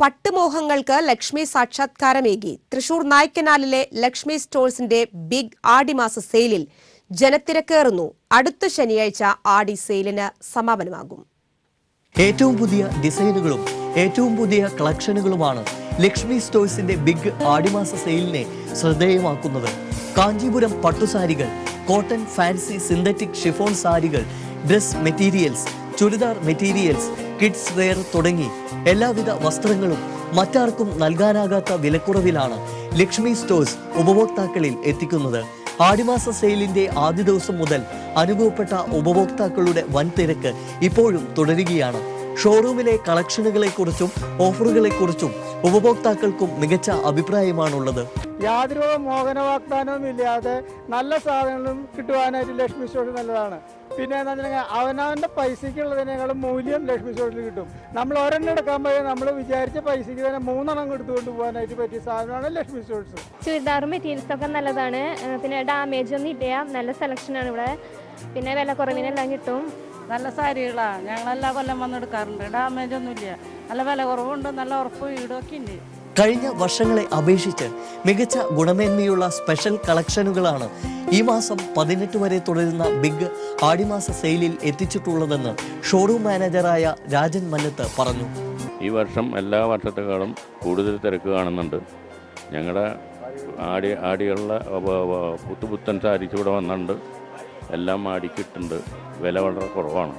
പട്ടുമോഹങ്ങൾക്ക് ലക്ഷ്മി സാക്ഷാത്കാരമേകി. തൃശൂർ നായ്ക്കനാലിലെ ലക്ഷ്മി സ്റ്റോഴ്സിന്റെ ബിഗ് ആടിമാസ സെയിലിൽ ജനത്തിരക്കേറുന്നു അടുത്ത ശനിയാഴ്ച ആടി സെയിലിന് സമാപനമാകും. ഏറ്റവും പുതിയ ഡിസൈനുകളും ഏറ്റവും പുതിയ കളക്ഷനുകളുമാണ് ലക്ഷ്മി സ്റ്റോഴ്സിന്റെ ബിഗ് ആടിമാസ സെയിലിനെ ശ്രദ്ധേയമാക്കുന്നത്. കാഞ്ചീപുരം പട്ടുസാരികൾ കോട്ടൺ ഫാൻസി സിന്തറ്റിക് ഷിഫോൺ സാരികൾ dress materials churidar materials kids wear തുടങ്ങി. എല്ലാവിധ വസ്ത്രങ്ങളും മറ്റാർക്കും നൽകാനാകാത്ത വിലക്കുറവിലാണ് ലക്ഷ്മി സ്റ്റോഴ്സ് ഉപഭോക്താക്കളിൽ എത്തിക്കുന്നത്. ആടിമാസ സെയിലിന്റെ ആദ്യ ദിവസം മുതൽ അനുഭവപ്പെട്ട ഉപഭോക്താക്കളുടെ വൻ തിരക്ക് ഇപ്പോഴും തുടരുകയാണ്. ഷോറൂമിലെ കളക്ഷനുകളെക്കുറിച്ചും ഓഫറുകളെക്കുറിച്ചും ഉപഭോക്താക്കൾക്കും മികച്ച അഭിപ്രായമാണുള്ളത്. യാതൊരു മോഹന വാഗ്ദാനവും ഇല്ലാതെ നല്ല സാധനങ്ങളും കിട്ടുവാനായിട്ട് ലക്ഷ്മി സ്റ്റോഴ്സ് നല്ലതാണ്. പിന്നെ എന്താ വെച്ചിട്ടുണ്ടെങ്കിൽ അവനവന്റെ പൈസയ്ക്കുള്ളതിനേക്കാളും മൂല്യം ലക്ഷ്മി സ്റ്റോഴ്സിൽ കിട്ടും. നമ്മൾ ഒരെണ്ണം എടുക്കാൻ പോയി നമ്മൾ വിചാരിച്ച പൈസയ്ക്ക് തന്നെ മൂന്നെണ്ണം എടുത്തുകൊണ്ട് പോകാനായിട്ട് പറ്റിയ സാധനമാണ് ലക്ഷ്മി സ്റ്റോഴ്സ് ചുരിദാറും മെറ്റീരിയൽസ് ഒക്കെ നല്ലതാണ്. പിന്നെ ഡാമേജ് ഒന്നും ഇല്ല. നല്ല സെലക്ഷനാണ് ഇവിടെ. പിന്നെ വില കുറവിനെല്ലാം കിട്ടും. നല്ല സാരികളാണ് ഞങ്ങളെല്ലാം കൊല്ലം വന്നെടുക്കാറുണ്ട് ഡാമേജ് ഒന്നുമില്ല നല്ല വില കുറവുണ്ട്. നല്ല ഉറപ്പ് വീടൊക്കെ ഉണ്ട്. കഴിഞ്ഞ വർഷങ്ങളെ അപേക്ഷിച്ച് മികച്ച ഗുണമേന്മയുള്ള സ്പെഷ്യൽ കളക്ഷനുകളാണ് ഈ മാസം പതിനെട്ട് വരെ തുടരുന്ന ബിഗ് ആടിമാസ സെയിലിൽ എത്തിച്ചിട്ടുള്ളതെന്ന് ഷോറൂം മാനേജറായ രാജൻ മന്നത്ത് പറഞ്ഞു. ഈ വർഷം എല്ലാ വർഷത്തെക്കാളും കൂടുതൽ തിരക്ക് കാണുന്നുണ്ട്. ഞങ്ങളുടെ ആടി വ- പുത്തുപുത്തൻ ഇവിടെ വന്നിട്ടുണ്ട്. എല്ലാം ആടിക്കിട്ടുണ്ട്. വില വളരെ കുറവാണ്.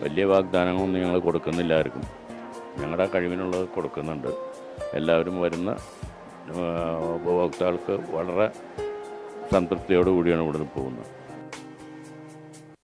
വലിയ വാഗ്ദാനങ്ങളൊന്നും ഞങ്ങൾ കൊടുക്കുന്നില്ല ആർക്കും ഞങ്ങളുടെ കഴിവിനുള്ളത് കൊടുക്കുന്നുണ്ട്. എല്ലാവരും വരുന്ന ഉപഭോക്താക്കൾക്ക് വളരെ സംതൃപ്തിയോടു കൂടിയാണ് ഇവിടുന്ന് പോകുന്നത്.